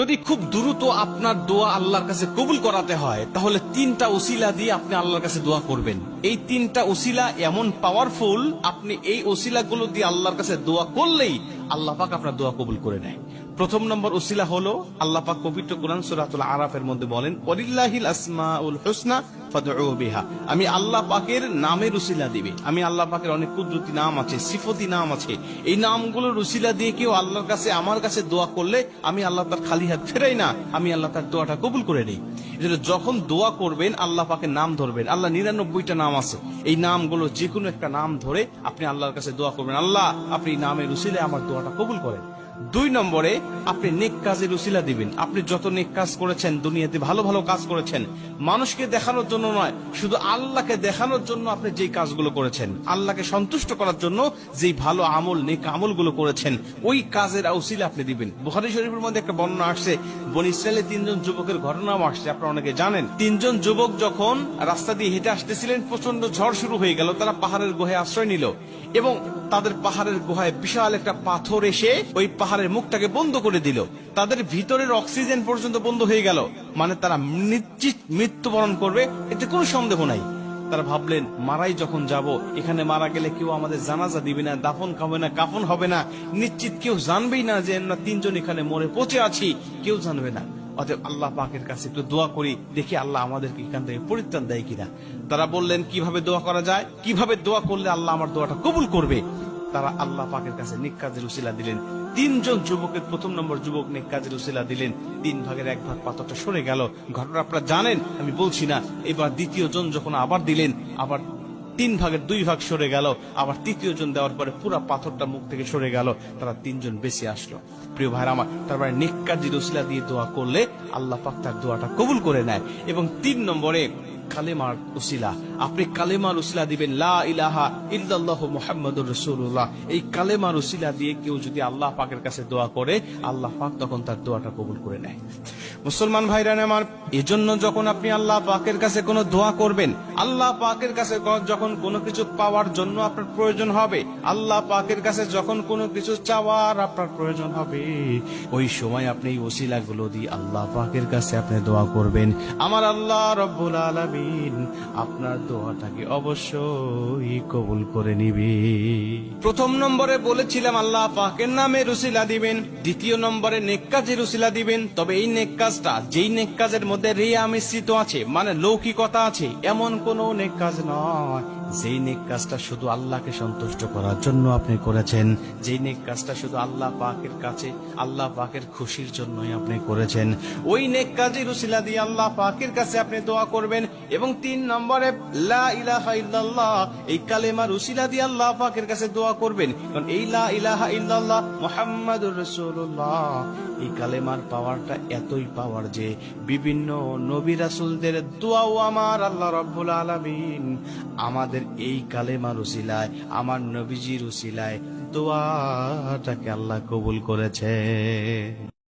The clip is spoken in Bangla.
যদি খুব দ্রুত আপনার দোয়া আল্লাহর কাছে কবুল করাতে হয়, তাহলে তিনটা ওসিলা দিয়ে আপনি আল্লাহর কাছে দোয়া করবেন। এই তিনটা ওসিলা এমন পাওয়ারফুল আপনি এই ওসিলাগুলো দিয়ে আল্লাহর কাছে দোয়া করলেই আল্লাহ পাক আপনার দোয়া কবুল করে নেয়। প্রথম নম্বর ওসিলা হলো, আল্লাহ পাক পবিত্র কোরআন সূরাতুল আরাফের মধ্যে বলেন ওয়ালিল্লাহিল আসমাউল হুসনা বিহা। আমি আল্লাহ পাকের নামের উসিলা দিবে। আমি আল্লাহ পাকের অনেক কুদরতি নাম আছে, সিফতি নাম আছে। এই নামগুলোর উসিলা দিয়ে কেউ আল্লাহর কাছে, আমার কাছে দোয়া করলে আমি আল্লাহ তার খালি হাত ফেরাই না। আমি আল্লাহ তার দোয়াটা কবুল করে নিই। যখন দোয়া করবেন, আল্লাহ পাকে নাম ধরবেন। আল্লাহ নিরানব্বইটা নাম আছে। এই নামগুলো যে কোনো একটা নাম ধরে আপনি আল্লাহর কাছে দোয়া করবেন। আল্লাহ, আপনি নামের উসিলে আমার দোয়াটা কবুল করেন। দুই নম্বরে, আপনি নেক কাজের উসিলা দিবেন। আপনি যত নেক কাজ করেছেন, দুনিয়াতে ভালো ভালো কাজ করেছেন, মানুষকে দেখানোর জন্য নয়, শুধু আল্লাহকে দেখানোর জন্য আপনি যেই কাজগুলো করেছেন, আল্লাহকে সন্তুষ্ট করার জন্য যেই ভালো আমল, নেক আমলগুলো করেছেন, ওই কাজের উসিলা আপনি দিবেন। বুখারী শরীফের মধ্যে একটা বর্ণনা আসছে, বন ইসরায়েলের তিনজন যুবকের ঘটনাও আসছে, আপনারা অনেকে জানেন। তিনজন যুবক যখন রাস্তা দিয়ে হেঁটে আসতেছিলেন প্রচণ্ড ঝড় শুরু হয়ে গেল, তারা পাহাড়ের গুহায় আশ্রয় নিল এবং তাদের পাহাড়ের গুহায় বিশাল একটা পাথর এসে ওই পাহাড়ের মুখটাকে বন্ধ করে দিল। তাদের ভিতরের অক্সিজেন পর্যন্ত বন্ধ হয়ে গেল। মানে তারা নিশ্চিত মৃত্যুবরণ করবে, এতে কোনো সন্দেহ নাই। তারা ভাবলেন, মারাই যখন যাব, এখানে মারা গেলে কেউ আমাদের জানাজা দিবে না, দাফন খাবে না, কাফন হবে না। নিশ্চিত কেউ জানবেই না যে আমরা তিনজন এখানে মরে পচে আছি, কেউ জানবে না। অতএব আল্লাহ পাকের কাছে একটু দোয়া করি, দেখি আল্লাহ আমাদেরকে এখান থেকে পরিত্রাণ দেয় কিনা। তারা বললেন, কীভাবে দোয়া করা যায়? কীভাবে দোয়া করলে আল্লাহ আমার দোয়াটা কবুল করবে? তারা আল্লাহ পাকের কাছে নিকাজের উসিলা দিলেন। তিনজন যুবকের প্রথম নম্বর যুবক নিকাজের উসিলা দিলেন। তিন ভাগের এক ভাগ পাথরটা সরে গেল। ঘটনা আপনারা জানেন, আমি বলছি না। এবার দ্বিতীয় জন যখন আবার দিলেন, আবার তিন ভাগের দুই ভাগ সরে গেল। আবার তৃতীয় জন দেওয়ার পরে পুরো পাথরটা মুখ থেকে সরে গেল। তারা তিনজন বেঁচে আসলো। প্রিয় ভাইরা আমার তারপরে নিকাজির উসিলা দিয়ে দোয়া করলে আল্লাহ পাক তার দোয়াটা কবুল করে নেয়। এবং তিন নম্বরে কালেমার উসিলা। আপনি কালেমার উসিলা দিবেন, লা ইলাহা ইল্লাল্লাহ মুহাম্মাদুর এই কালেমার উসিলা দিয়ে কেউ যদি আল্লাহ পাকের কাছে দোয়া করে, আল্লাহ পাক তখন তার দোয়াটা কবুল করে নেয়। মুসলমান ভাইরা আমার। এজন্য যখন আপনি আল্লাহ পাকের কাছে কোনো দোয়া করবেন, আল্লাহ পাকের কাছে যখন কোনো কিছু পাওয়ার জন্য আপনার প্রয়োজন হবে, আল্লাহ পাকের কাছে যখন কোনো কিছু চাওয়ার আপনার প্রয়োজন হবে, ওই সময় আপনি এই ওসিলাগুলো দিয়ে আল্লাহ পাকের কাছে আপনি দোয়া করবেন। আমার আল্লাহ রব্বুল আলামিন আপনার দোয়াটাকে অবশ্যই কবুল করে নিবে। প্রথম নম্বরে বলেছিলাম, আল্লাহ পাকের নামে রুসিলা দিবেন। দ্বিতীয় নম্বরে নেক কাজের রুসিলা দিবেন। তবে এই নেক কাজটা যেই নেক কাজের মধ্যে রিয়া মিশ্রিত আছে মানে লৌকিকতা আছে, এমন কোন নেক কাজ নয়। যেই নেক কাজটা শুধু আল্লাহকে সন্তুষ্ট করার জন্য আপনি করেছেন, যেই নেক কাজটা শুধু আল্লাহ পাকের কাছে, আল্লাহ পাকের খুশির জন্যই আপনি করেছেন, ওই নেক কাজের রুসিলা দিয়ে আল্লাহ পাকের কাছে আপনি দোয়া করবেন। এবং তিন নম্বরে, লা ইলাহা ইল্লাল্লাহ, এই কালেমার রুসিলা দিয়ে আল্লাহ পাকের কাছে দোয়া করবেন। কারণ এই লা ইলাহা ইল্লাল্লাহ মুহাম্মাদুর রাসূলুল্লাহ, এই কালেমার পাওয়ারটা এতই পাওয়ার যে বিভিন্ন নবী রাসূলদের দোয়াও আমার আল্লাহ রাব্বুল আলামিন আমাদের এই কালেমার উসিলায় আমার নবীজির উসিলায় দোয়াটাকে আল্লাহ কবুল করেছে।